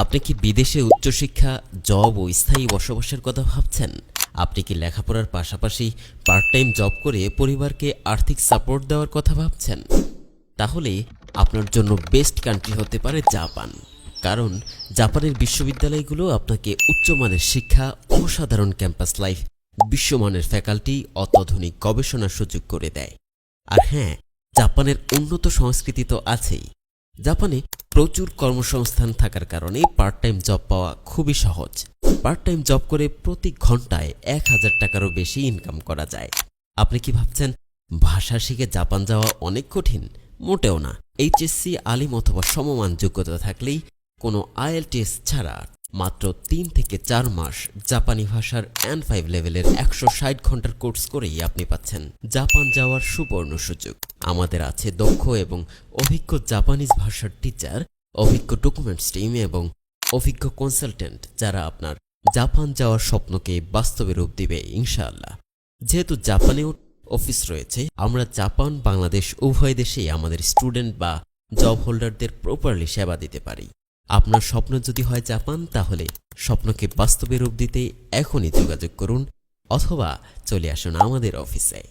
আপনি কি বিদেশে উচ্চশিক্ষা, জব ও স্থায়ী বসবাসের কথা ভাবছেন? আপনি কি লেখাপড়ার পাশাপাশি পার্ট টাইম জব করে পরিবারকে আর্থিক সাপোর্ট দেওয়ার কথা ভাবছেন? তাহলে আপনার জন্য বেস্ট কান্ট্রি হতে পারে জাপান। কারণ জাপানের বিশ্ববিদ্যালয়গুলো আপনাকে উচ্চমানের শিক্ষা অসাধারণ ক্যাম্পাস লাইফ বিশ্বমানের ফ্যাকাল্টি অত্যাধুনিক গবেষণার সুযোগ করে দেয়। আর হ্যাঁ জাপানের উন্নত সংস্কৃতি তো আছেই। জাপানে প্রচুর কর্মসংস্থান থাকার কারণে পার্ট টাইম জব পাওয়া খুবই সহজ। পার্ট টাইম জব করে প্রতি ঘন্টায় এক হাজার টাকারও বেশি ইনকাম করা যায়। আপনি কি ভাবছেন, ভাষা শিখে জাপান যাওয়া অনেক কঠিন? মোটেও না। এইচএসসি আলিম অথবা সমমান যোগ্যতা থাকলেই কোনো আইএলটিএস ছাড়া মাত্র তিন থেকে চার মাস জাপানি ভাষার এন ফাইভ লেভেলের একশো ষাট ঘণ্টার কোর্স করেই আপনি পাচ্ছেন। জাপান যাওয়ার সুবর্ণ সুযোগ। আমাদের আছে দক্ষ এবং অভিজ্ঞ জাপানিজ ভাষার টিচার অভিজ্ঞ ডকুমেন্টস টিম এবং অভিজ্ঞ কনসালটেন্ট যারা আপনার জাপান যাওয়ার স্বপ্নকে বাস্তবে রূপ দিবে, ইনশাআল্লাহ। যেহেতু জাপানেও অফিস রয়েছে, আমরা জাপান, বাংলাদেশ উভয় দেশেই আমাদের স্টুডেন্ট বা জব হোল্ডারদের প্রপারলি সেবা দিতে পারি। আপনার স্বপ্ন যদি হয় জাপান, তাহলে স্বপ্নকে বাস্তবে রূপ দিতে এখনই যোগাযোগ করুন অথবা চলে আসুন আমাদের অফিসে